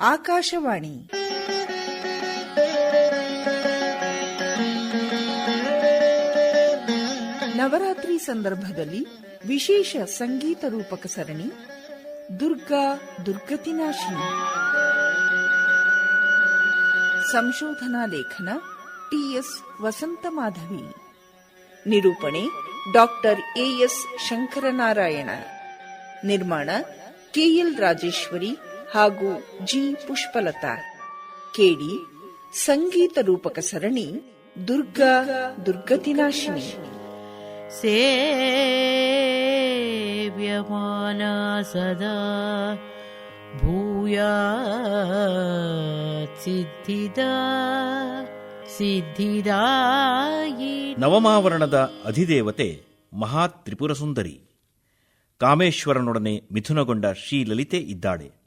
ಆಕಾಶವಾಣಿ. ನವರಾತ್ರಿ ಸಂದರ್ಭದಲ್ಲಿ ವಿಶೇಷ ಸಂಗೀತ ರೂಪಕ ಸರಣಿ, ದುರ್ಗಾ ದುರ್ಗತಿನಾಶಿನಿ. ಸಂಶೋಧನಾ ಲೇಖನ ಟಿಎಸ್ ವಸಂತ ಮಾಧವಿ ನಿರೂಪಣೆ ಡಾಕ್ಟರ್ ಎಎಸ್ ಶಂಕರನಾರಾಯಣ. ನಿರ್ಮಾಣ ಕೆಎಲ್ ರಾಜೇಶ್ವರಿ ಹಾಗೂ ಜಿ ಪುಷ್ಪಲತಾ ಕೇಳಿ ಸಂಗೀತ ರೂಪಕ ಸರಣಿ ದುರ್ಗಾ ದುರ್ಗತಿನಾಶಿನಿ. ಸೇವ್ಯಮಾನ ಸದಾ ಸಿದ್ಧಿದಾ ಸಿದ್ಧಿದಾಯಿ. ನವಮಾವರಣದ ಅಧಿದೇವತೆ ಮಹಾತ್ರಿಪುರ ಸುಂದರಿ ಕಾಮೇಶ್ವರನೊಡನೆ ಮಿಥುನಗೊಂಡ ಶ್ರೀಲಲಿತೆ ಇದ್ದಾಳೆ.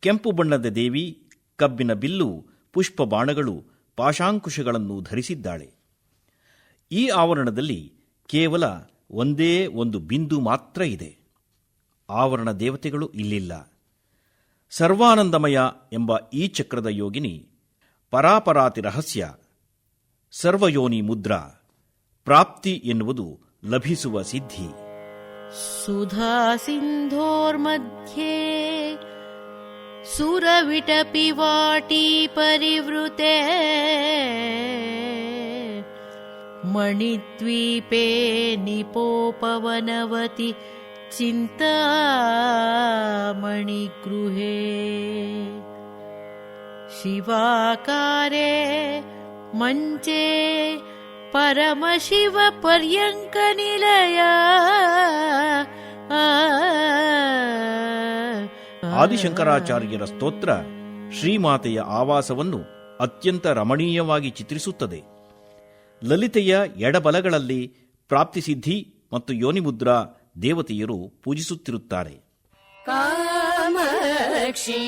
ಕೆಂಪು ಬಣ್ಣದ ದೇವಿ, ಕಬ್ಬಿನ ಬಿಲ್ಲು, ಪುಷ್ಪ ಬಾಣಗಳು, ಪಾಶಾಂಕುಶಗಳನ್ನು ಧರಿಸಿದ್ದಾಳೆ. ಈ ಆವರಣದಲ್ಲಿ ಕೇವಲ ಒಂದೇ ಒಂದು ಬಿಂದು ಮಾತ್ರ ಇದೆ. ಆವರಣ ದೇವತೆಗಳು ಇಲ್ಲಿಲ್ಲ. ಸರ್ವಾನಂದಮಯ ಎಂಬ ಈ ಚಕ್ರದ ಯೋಗಿನಿ, ಪರಾಪರಾತಿ ರಹಸ್ಯ, ಸರ್ವಯೋನಿ ಮುದ್ರಾ, ಪ್ರಾಪ್ತಿ ಎನ್ನುವುದು ಲಭಿಸುವ ಸಿದ್ಧಿ. ಸುಧಾ ಸಿಂಧೋರ್ಮಧ್ಯೆ सुरविटपि वाटी परिवृते मणिद्वीपे निपोपवनवति चिन्तामणिगृहे। शिवाकारे मञ्चे परमशिवपर्यङ्कनिलया। ಆದಿಶಂಕರಾಚಾರ್ಯರ ಸ್ತೋತ್ರ ಶ್ರೀಮಾತೆಯ ಆವಾಸವನ್ನು ಅತ್ಯಂತ ರಮಣೀಯವಾಗಿ ಚಿತ್ರಿಸುತ್ತದೆ. ಲಲಿತೆಯ ಎಡಬಲಗಳಲ್ಲಿ ಪ್ರಾಪ್ತಿಸಿದ್ಧಿ ಮತ್ತು ಯೋನಿಮುದ್ರಾ ದೇವತೆಯರು ಪೂಜಿಸುತ್ತಿರುತ್ತಾರೆ. ಕಾಮಾಕ್ಷಿ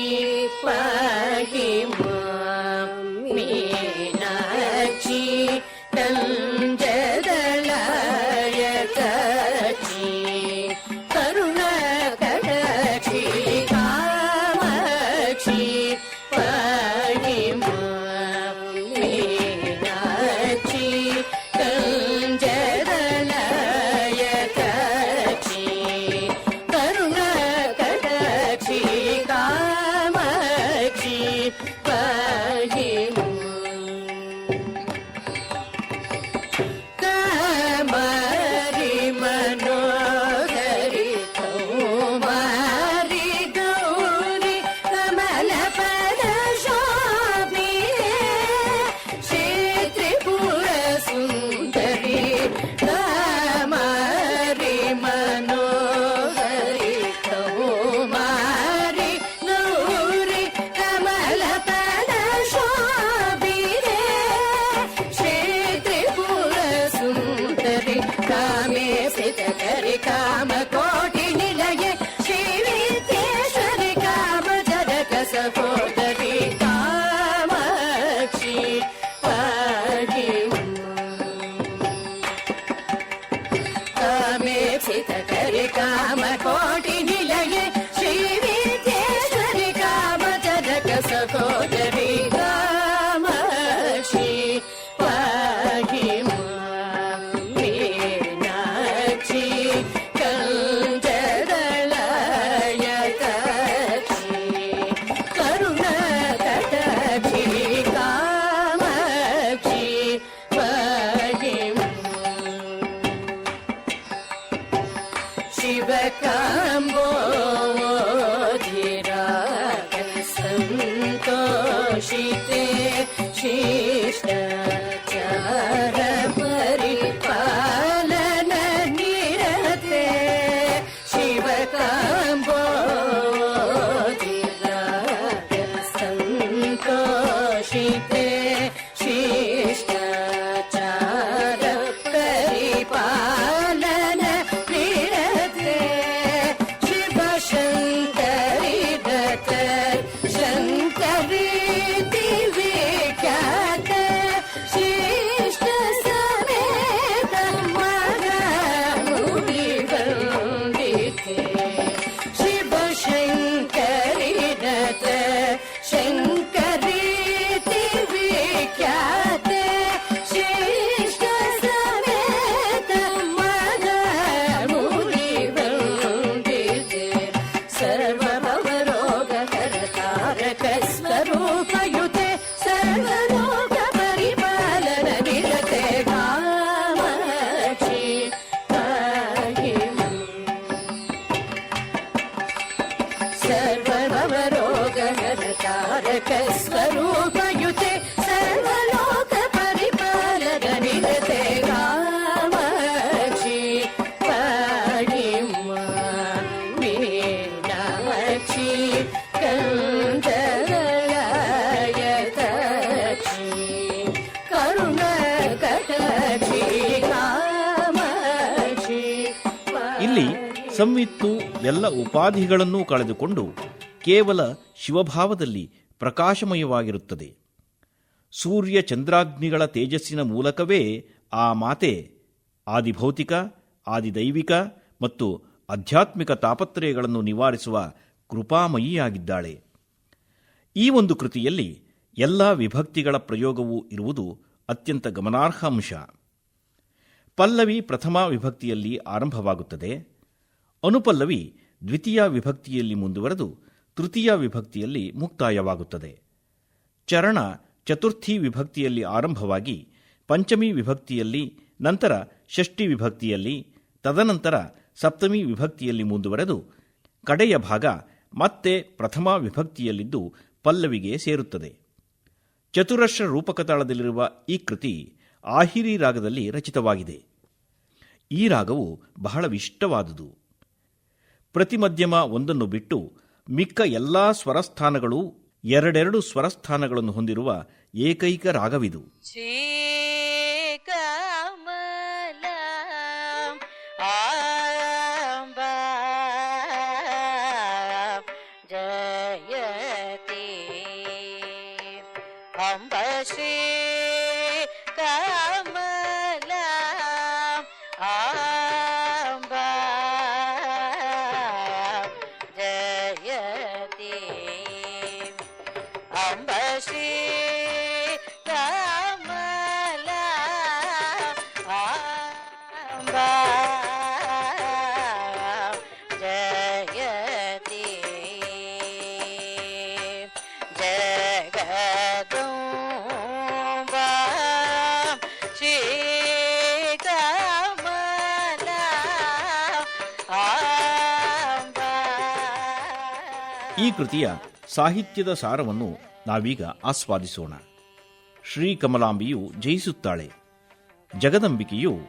सर्वभवरोगहरतारक स्वरूपयुते सर्वलोक परिपालन निरते कामाक्षि पाहि मीनाक्षि कन्दरायताक्षि करुणकटाक्षि कामाक्षि ಇಲ್ಲಿ ಸಂವಿತ್ತು ಎಲ್ಲ ಉಪಾಧಿಗಳನ್ನೂ ಕಳೆದುಕೊಂಡು ಕೇವಲ ಶಿವಭಾವದಲ್ಲಿ ಪ್ರಕಾಶಮಯವಾಗಿರುತ್ತದೆ. ಸೂರ್ಯ ಚಂದ್ರಾಗ್ನಿಗಳ ತೇಜಸ್ಸಿನ ಮೂಲಕವೇ ಆ ಮಾತೆ ಆದಿಭೌತಿಕ, ಆದಿದೈವಿಕ ಮತ್ತು ಆಧ್ಯಾತ್ಮಿಕ ತಾಪತ್ರಯಗಳನ್ನು ನಿವಾರಿಸುವ ಕೃಪಾಮಯಿಯಾಗಿದ್ದಾಳೆ. ಈ ಒಂದು ಕೃತಿಯಲ್ಲಿ ಎಲ್ಲ ವಿಭಕ್ತಿಗಳ ಪ್ರಯೋಗವೂ ಇರುವುದು ಅತ್ಯಂತ ಗಮನಾರ್ಹ ಅಂಶ. ಪಲ್ಲವಿ ಪ್ರಥಮ ವಿಭಕ್ತಿಯಲ್ಲಿ ಆರಂಭವಾಗುತ್ತದೆ. ಅನುಪಲ್ಲವಿ ದ್ವಿತೀಯ ವಿಭಕ್ತಿಯಲ್ಲಿ ಮುಂದುವರೆದು ತೃತೀಯ ವಿಭಕ್ತಿಯಲ್ಲಿ ಮುಕ್ತಾಯವಾಗುತ್ತದೆ. ಚರಣ ಚತುರ್ಥಿ ವಿಭಕ್ತಿಯಲ್ಲಿ ಆರಂಭವಾಗಿ ಪಂಚಮಿ ವಿಭಕ್ತಿಯಲ್ಲಿ, ನಂತರ ಷಷ್ಠಿ ವಿಭಕ್ತಿಯಲ್ಲಿ, ತದನಂತರ ಸಪ್ತಮಿ ವಿಭಕ್ತಿಯಲ್ಲಿ ಮುಂದುವರೆದು ಕಡೆಯ ಭಾಗ ಮತ್ತೆ ಪ್ರಥಮ ವಿಭಕ್ತಿಯಲ್ಲಿದ್ದು ಪಲ್ಲವಿಗೆ ಸೇರುತ್ತದೆ. ಚತುರಶ್ರ ರೂಪಕತಾಳದಲ್ಲಿರುವ ಈ ಕೃತಿ ಆಹಿರಿ ರಾಗದಲ್ಲಿ ರಚಿತವಾಗಿದೆ. ಈ ರಾಗವು ಬಹಳ ವಿಶಿಷ್ಟವಾದುದು ಪ್ರತಿಮಧ್ಯಮ ಒಂದನ್ನು ಬಿಟ್ಟು ಮಿಕ್ಕ ಎಲ್ಲಾ ಸ್ವರಸ್ಥಾನಗಳು ಎರಡೆರಡು ಸ್ವರಸ್ಥಾನಗಳನ್ನು ಹೊಂದಿರುವ ಏಕೈಕ ರಾಗವಿದು. ಜಯತಿ ಕೃತಿಯ ಸಾಹಿತ್ಯದ ಸಾರವನ್ನು ನಾವೀಗ ಆಸ್ವಾದಿಸೋಣ. ಶ್ರೀ ಕಮಲಾಂಬಿಯು ಜಯಿಸುತ್ತಾಳೆ. ಜಗದಂಬಿಕೆಯು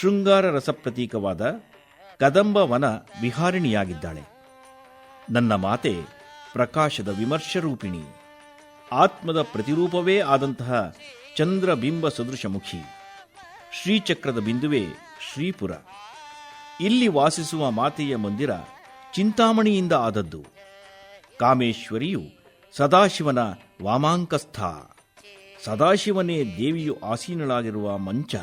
ಶೃಂಗಾರ ರಸ ಪ್ರತೀಕವಾದ ಕದಂಬವನ ವಿಹಾರಿಣಿಯಾಗಿದ್ದಾಳೆ. ನನ್ನ ಮಾತೆ ಪ್ರಕಾಶದ ವಿಮರ್ಶರೂಪಿಣಿ. ಆತ್ಮದ ಪ್ರತಿರೂಪವೇ ಆದಂತಹ ಚಂದ್ರಬಿಂಬ ಸದೃಶ ಮುಖಿ ಶ್ರೀಚಕ್ರದ ಬಿಂದುವೆ ಶ್ರೀಪುರ. ಇಲ್ಲಿ ವಾಸಿಸುವ ಮಾತೆಯ ಮಂದಿರ ಚಿಂತಾಮಣಿಯಿಂದ ಆದದ್ದು. ಕಾಮೇಶ್ವರಿಯು ಸದಾಶಿವನ ವಾಮಾಂಕಸ್ಥ. ಸದಾಶಿವನೇ ದೇವಿಯು ಆಸೀನಳಾಗಿರುವ ಮಂಚ.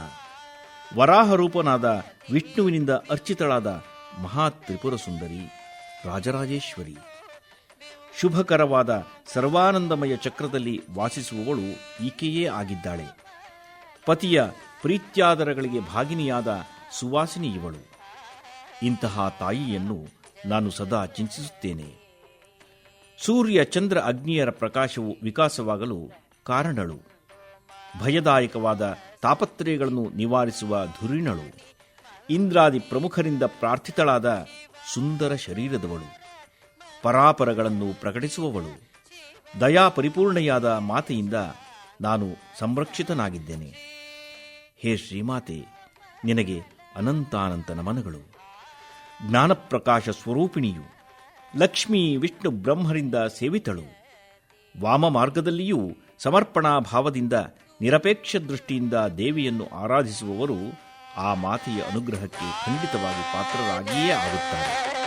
ವರಾಹರೂಪನಾದ ವಿಷ್ಣುವಿನಿಂದ ಅರ್ಚಿತಳಾದ ಮಹಾ ತ್ರಿಪುರ ಸುಂದರಿ ರಾಜರಾಜೇಶ್ವರಿ. ಶುಭಕರವಾದ ಸರ್ವಾನಂದಮಯ ಚಕ್ರದಲ್ಲಿ ವಾಸಿಸುವವಳು ಈಕೆಯೇ ಆಗಿದ್ದಾಳೆ. ಪತಿಯ ಪ್ರೀತ್ಯಾದರಗಳಿಗೆ ಭಾಗಿನಿಯಾದ ಸುವಾಸಿನಿ ಇವಳು. ಇಂತಹ ತಾಯಿಯನ್ನು ನಾನು ಸದಾ ಚಿಂತಿಸುತ್ತೇನೆ. ಸೂರ್ಯ ಚಂದ್ರ ಅಗ್ನಿಯರ ಪ್ರಕಾಶವು ವಿಕಾಸವಾಗಲು ಕಾರಣಳು. ಭಯದಾಯಕವಾದ ತಾಪತ್ರಯಗಳನ್ನು ನಿವಾರಿಸುವ ಧುರಿಣಳು. ಇಂದ್ರಾದಿ ಪ್ರಮುಖರಿಂದ ಪ್ರಾರ್ಥಿತಳಾದ ಸುಂದರ ಶರೀರದವಳು. ಪರಾಪರಗಳನ್ನು ಪ್ರಕಟಿಸುವವಳು. ದಯಾ ಪರಿಪೂರ್ಣೆಯಾದ ಮಾತೆಯಿಂದ ನಾನು ಸಂರಕ್ಷಿತನಾಗಿದ್ದೇನೆ. ಹೇ ಶ್ರೀಮಾತೆ, ನಿನಗೆ ಅನಂತಾನಂತ ನಮನಗಳು. ಜ್ಞಾನಪ್ರಕಾಶ ಸ್ವರೂಪಿಣಿಯು ಲಕ್ಷ್ಮೀ ವಿಷ್ಣು ಬ್ರಹ್ಮರಿಂದ ಸೇವಿತಳು. ವಾಮ ಮಾರ್ಗದಲ್ಲಿಯೂ ಸಮರ್ಪಣಾ ಭಾವದಿಂದ ನಿರಪೇಕ್ಷ ದೃಷ್ಟಿಯಿಂದ ದೇವಿಯನ್ನು ಆರಾಧಿಸುವವರು ಆ ಮಾತೆಯ ಅನುಗ್ರಹಕ್ಕೆ ಖಂಡಿತವಾಗಿ ಪಾತ್ರರಾಗಿಯೇ ಆಗುತ್ತಾರೆ.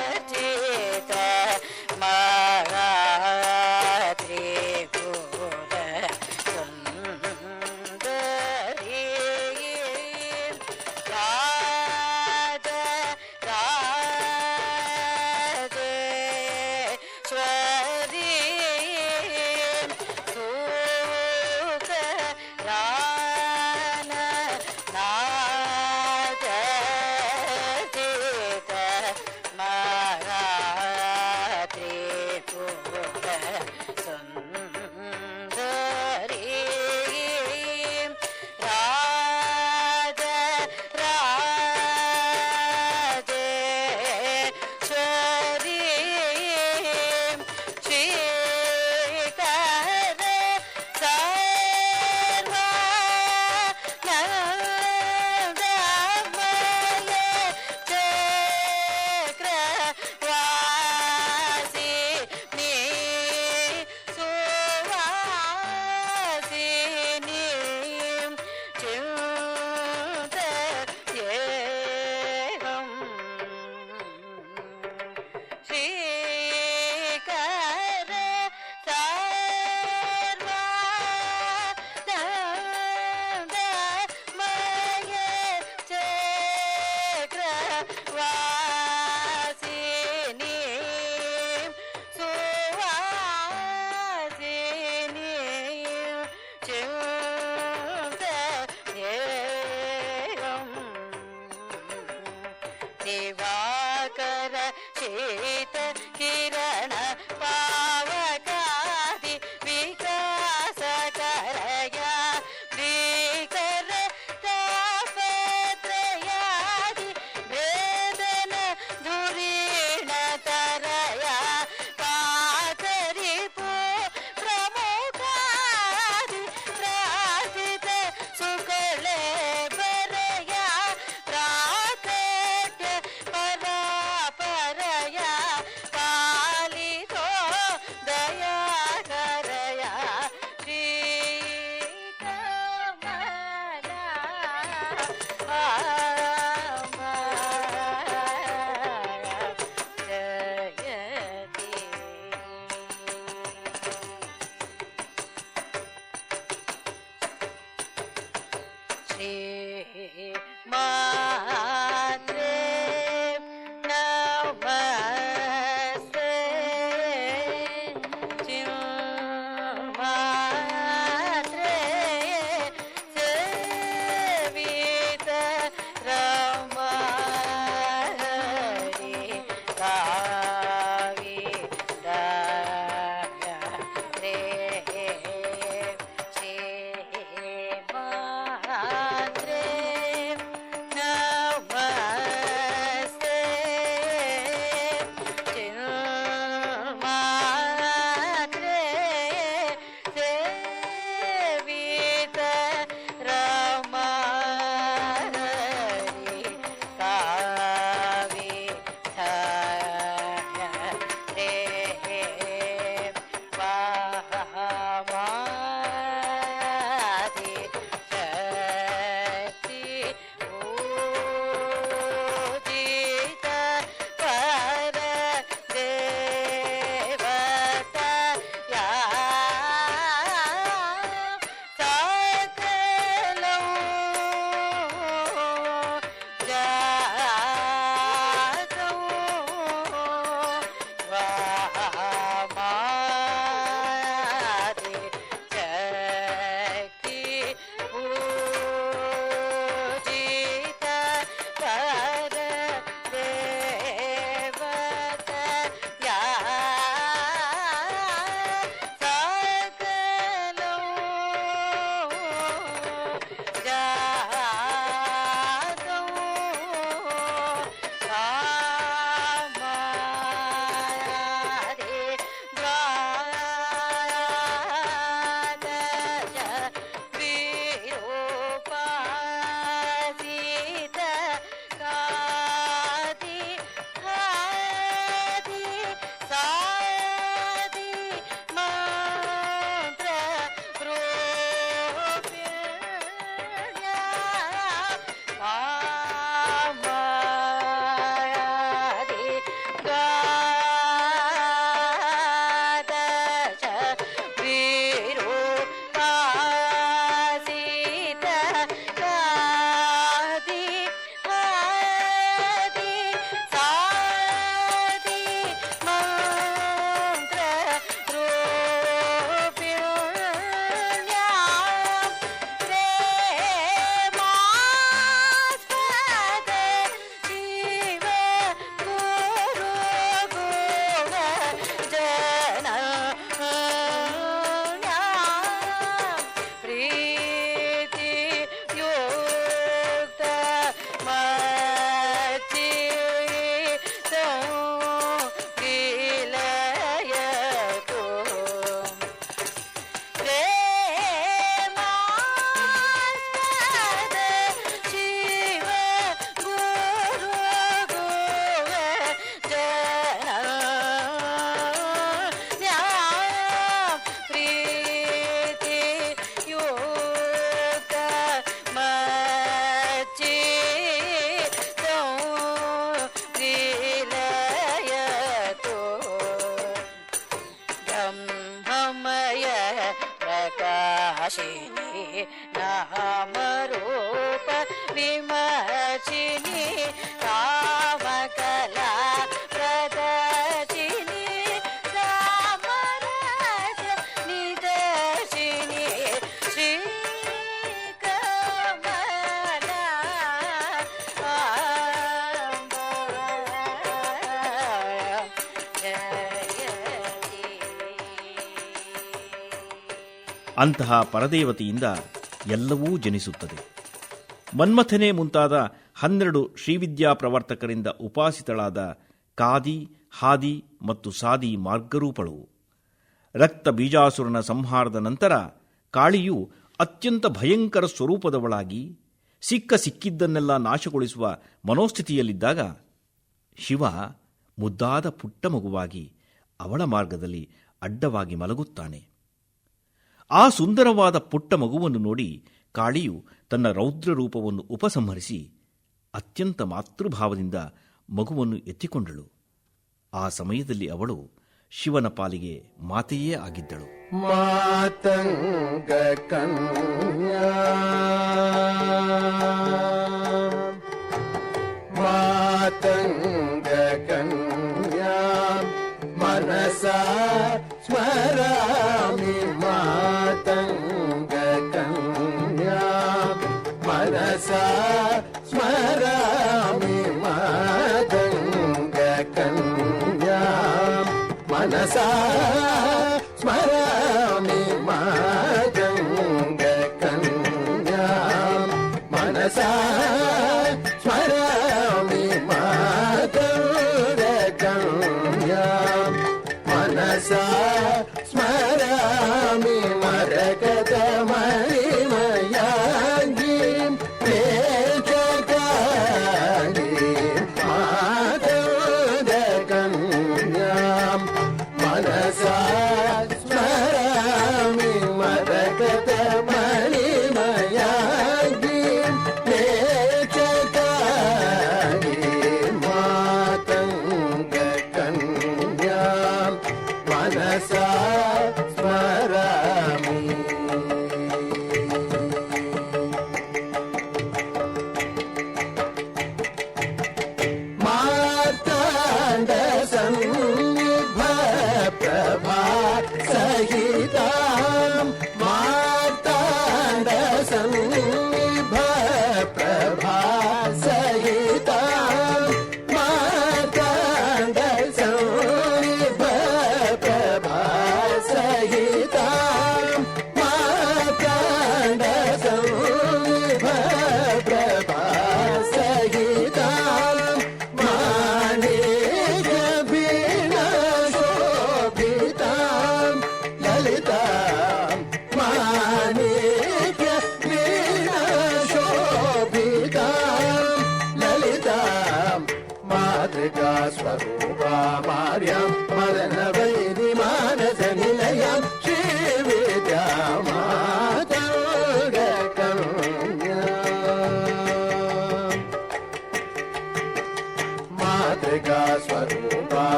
ಅಂತಹ ಪರದೇವತೆಯಿಂದ ಎಲ್ಲವೂ ಜನಿಸುತ್ತದೆ. ಮನ್ಮಥನೆ ಮುಂತಾದ ಹನ್ನೆರಡು ಶ್ರೀವಿದ್ಯಾ ಪ್ರವರ್ತಕರಿಂದ ಉಪಾಸಿತಳಾದ ಕಾದಿ, ಹಾದಿ ಮತ್ತು ಸಾದಿ ಮಾರ್ಗರೂಪಳು. ರಕ್ತ ಬೀಜಾಸುರನ ಸಂಹಾರದ ನಂತರ ಕಾಳಿಯು ಅತ್ಯಂತ ಭಯಂಕರ ಸ್ವರೂಪದವಳಾಗಿ ಸಿಕ್ಕ ಸಿಕ್ಕಿದ್ದನ್ನೆಲ್ಲ ನಾಶಗೊಳಿಸುವ ಮನೋಸ್ಥಿತಿಯಲ್ಲಿದ್ದಾಗ ಶಿವ ಮುದ್ದಾದ ಪುಟ್ಟ ಮಗುವಾಗಿ ಅವಳ ಮಾರ್ಗದಲ್ಲಿ ಅಡ್ಡವಾಗಿ ಮಲಗುತ್ತಾನೆ. ಆ ಸುಂದರವಾದ ಪುಟ್ಟ ಮಗುವನ್ನು ನೋಡಿ ಕಾಳಿಯು ತನ್ನ ರೌದ್ರ ರೂಪವನ್ನು ಉಪಸಂಹರಿಸಿ ಅತ್ಯಂತ ಮಾತೃಭಾವದಿಂದ ಮಗುವನ್ನು ಎತ್ತಿಕೊಂಡಳು. ಆ ಸಮಯದಲ್ಲಿ ಅವಳು ಶಿವನ ಪಾಲಿಗೆ ಮಾತೆಯೇ ಆಗಿದ್ದಳು. ಮಾತಂಗ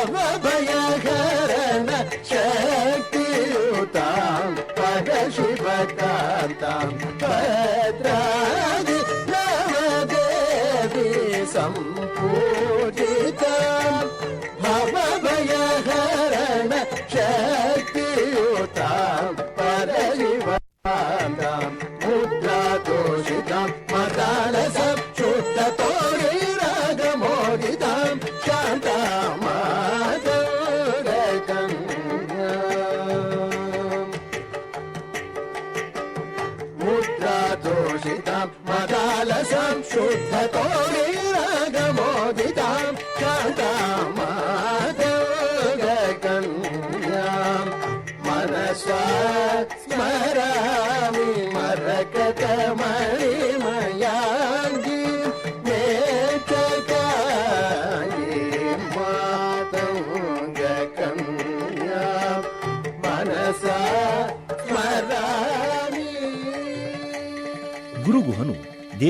ಭವ ಭಯಹರಣ ಶಕ್ತಿಯುತಾಂ ಪದ ಶಿವಕಾಂತಾಂ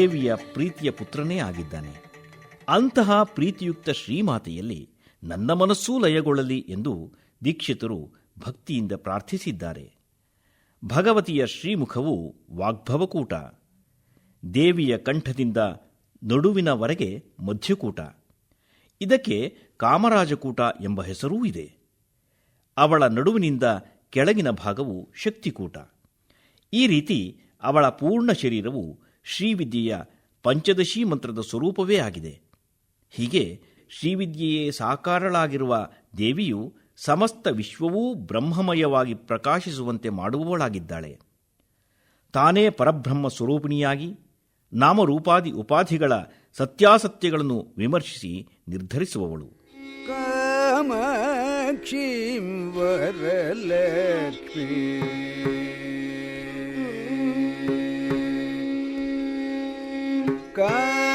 ದೇವಿಯ ಪ್ರೀತಿಯ ಪುತ್ರನೇ ಆಗಿದ್ದಾನೆ. ಅಂತಹ ಪ್ರೀತಿಯುಕ್ತ ಶ್ರೀಮಾತೆಯಲ್ಲಿ ನನ್ನ ಮನಸ್ಸೂ ಲಯಗೊಳ್ಳಲಿ ಎಂದು ದೀಕ್ಷಿತರು ಭಕ್ತಿಯಿಂದ ಪ್ರಾರ್ಥಿಸಿದ್ದಾರೆ. ಭಗವತಿಯ ಶ್ರೀಮುಖವು ವಾಗ್ಭವಕೂಟ. ದೇವಿಯ ಕಂಠದಿಂದ ನಡುವಿನವರೆಗೆ ಮಧ್ಯಕೂಟ. ಇದಕ್ಕೆ ಕಾಮರಾಜಕೂಟ ಎಂಬ ಹೆಸರೂ ಇದೆ. ಅವಳ ನಡುವಿನಿಂದ ಕೆಳಗಿನ ಭಾಗವು ಶಕ್ತಿಕೂಟ. ಈ ರೀತಿ ಅವಳ ಪೂರ್ಣ ಶರೀರವು ಶ್ರೀವಿದ್ಯೆಯ ಪಂಚದಶಿ ಮಂತ್ರದ ಸ್ವರೂಪವೇ ಆಗಿದೆ. ಹೀಗೆ ಶ್ರೀವಿದ್ಯೆಯೇ ಸಾಕಾರಳಾಗಿರುವ ದೇವಿಯು ಸಮಸ್ತ ವಿಶ್ವವೂ ಬ್ರಹ್ಮಮಯವಾಗಿ ಪ್ರಕಾಶಿಸುವಂತೆ ಮಾಡುವವಳಾಗಿದ್ದಾಳೆ. ತಾನೇ ಪರಬ್ರಹ್ಮ ಸ್ವರೂಪಿಣಿಯಾಗಿ ನಾಮರೂಪಾದಿ ಉಪಾಧಿಗಳ ಸತ್ಯಾಸತ್ಯಗಳನ್ನು ವಿಮರ್ಶಿಸಿ ನಿರ್ಧರಿಸುವವಳು. ಕಾಮಾಕ್ಷೀಂ ವರಲಕ್ಷ್ಮೀ. ಕಾಮಾಕ್ಷೀಂ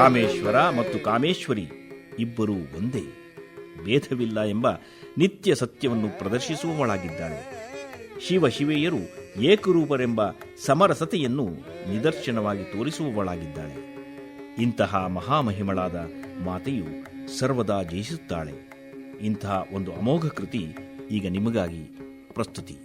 ಕಾಮೇಶ್ವರ ಮತ್ತು ಕಾಮೇಶ್ವರಿ ಇಬ್ಬರೂ ಒಂದೇ. ಭೇದವಿಲ್ಲ ಎಂಬ ನಿತ್ಯ ಸತ್ಯವನ್ನು ಪ್ರದರ್ಶಿಸುವವಳಾಗಿದ್ದಾಳೆ. ಶಿವ ಶಿವೆಯರು ಏಕರೂಪರೆಂಬ ಸಮರಸತೆಯನ್ನು ನಿದರ್ಶನವಾಗಿ ತೋರಿಸುವವಳಾಗಿದ್ದಾಳೆ. ಇಂತಹ ಮಹಾಮಹಿಮಳಾದ ಮಾತೆಯು ಸರ್ವದಾ ಜಯಿಸುತ್ತಾಳೆ. ಇಂತಹ ಒಂದು ಅಮೋಘ ಕೃತಿ ಈಗ ನಿಮಗಾಗಿ ಪ್ರಸ್ತುತಿ.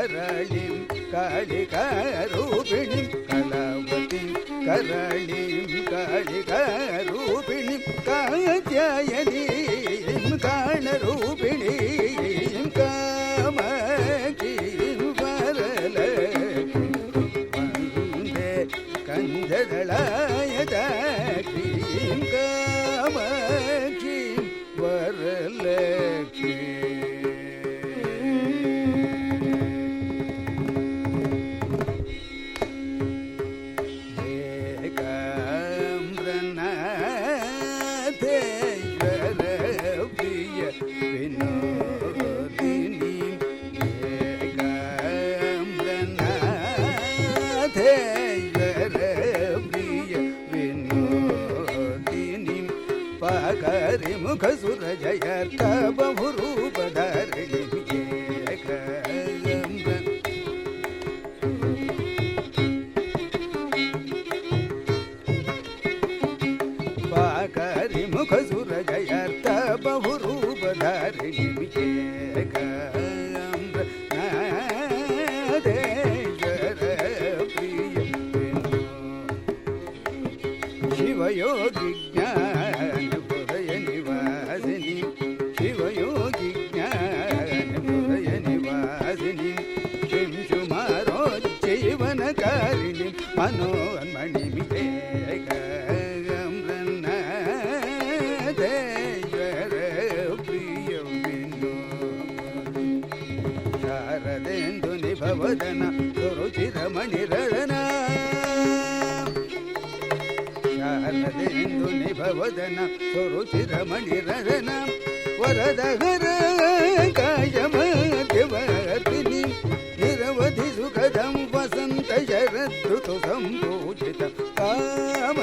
കരളിം കളി കരൂപിണിം കളവതി കരളിം കളി കരൂപിണിം കാത്യായനീം കാണരൂപിണീം കാമകീം വരല വന്ദേ കഞ്ചകളായതാ భవదన సురుచిరమణి రదన శారదేందు నిభవదన సురుచిరమణి రదన వరదహర కాయమతిని నిరవధి సుఖదం వసంత శరద్రు సంభూజిత కామ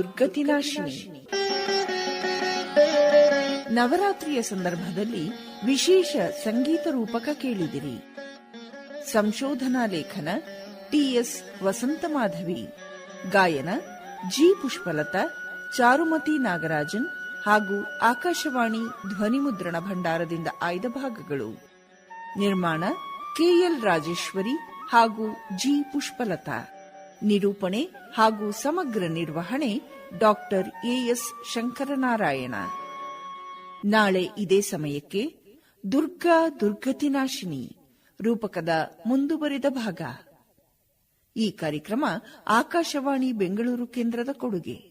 ದುರ್ಗತಿನಾಶಿನಿ. ನವರಾತ್ರಿಯ ಸಂದರ್ಭದಲ್ಲಿ ವಿಶೇಷ ಸಂಗೀತ ರೂಪಕ ಕೇಳಿದಿರಿ. ಸಂಶೋಧನಾ ಲೇಖನ ಟಿಎಸ್ ವಸಂತ ಮಾಧವಿ ಗಾಯನ ಜಿ. ಪುಷ್ಪಲತಾ, ಚಾರುಮತಿ ನಾಗರಾಜನ್ ಹಾಗೂ ಆಕಾಶವಾಣಿ ಧ್ವನಿಮುದ್ರಣ ಭಂಡಾರದಿಂದ ಆಯ್ದ ಭಾಗಗಳು. ನಿರ್ಮಾಣ ಕೆಎಲ್ ರಾಜೇಶ್ವರಿ ಹಾಗೂ ಜಿ. ಪುಷ್ಪಲತಾ. ನಿರೂಪಣೆ ಹಾಗೂ ಸಮಗ್ರ ನಿರ್ವಹಣೆ ಡಾಕ್ಟರ್ ಎಎಸ್ ಶಂಕರನಾರಾಯಣ. ನಾಳೆ ಇದೇ ಸಮಯಕ್ಕೆ ದುರ್ಗಾ ದುರ್ಗತಿನಾಶಿನಿ ರೂಪಕದ ಮುಂದುವರಿದ ಭಾಗ. ಈ ಕಾರ್ಯಕ್ರಮ ಆಕಾಶವಾಣಿ ಬೆಂಗಳೂರು ಕೇಂದ್ರದ ಕೊಡುಗೆ.